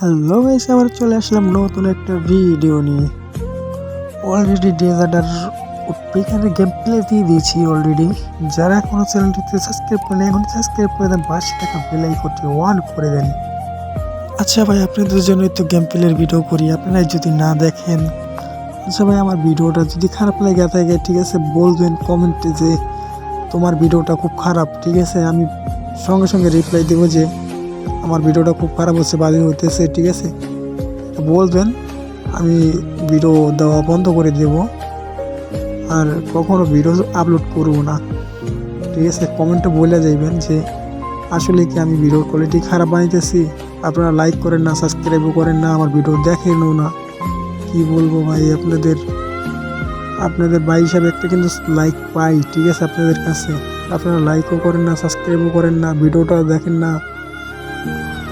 Hello guys আবার চলে আসলাম নতুন একটা ভিডিও নিয়ে। অলরেডি ডেজার্টার এখানে গেম প্লে দিয়ে দিয়েছি অলরেডি যারা এখনও চ্যানেলটিতে সাবস্ক্রাইব করেন এখন সাবস্ক্রাইব করে দেন, পাশে থাকা বেল আইকনটি অন করে দেন। আচ্ছা ভাই, আপনাদের জন্যই তো গেম প্লের ভিডিও করি। আপনারা যদি না দেখেন আচ্ছা ভাই, আমার ভিডিওটা যদি খারাপ লেগে থাকে ঠিক আছে, বলবেন কমেন্টে যে তোমার ভিডিওটা খুব খারাপ, ঠিক আছে? আমি সঙ্গে সঙ্গে রিপ্লাই দেবো যে আমার ভিডিওটা খুব খারাপ হচ্ছে, বাজে হতেছে ঠিক আছে? বলবেন, আমি ভিডিও দেওয়া বন্ধ করে দেব। আর কখনো ভিডিও আপলোড করব না। ঠিক আছে, কমেন্টে বলে যাইবেন যে, আসলে কি আমি ভিডিওর কোয়ালিটি খারাপ বানাইতেছি? আপনারা লাইক করেন না সাবস্ক্রাইবও করেন না, আমার ভিডিও দেখেনও না। কি বলব ভাই, আপনাদের আপনাদের ভাই হিসাবে একটা কিন্তু লাইক পাই, ঠিক আছে, আপনাদের কাছে। আপনারা লাইকও করেন না সাবস্ক্রাইবও করেন না, ভিডিওটা দেখেন না। Música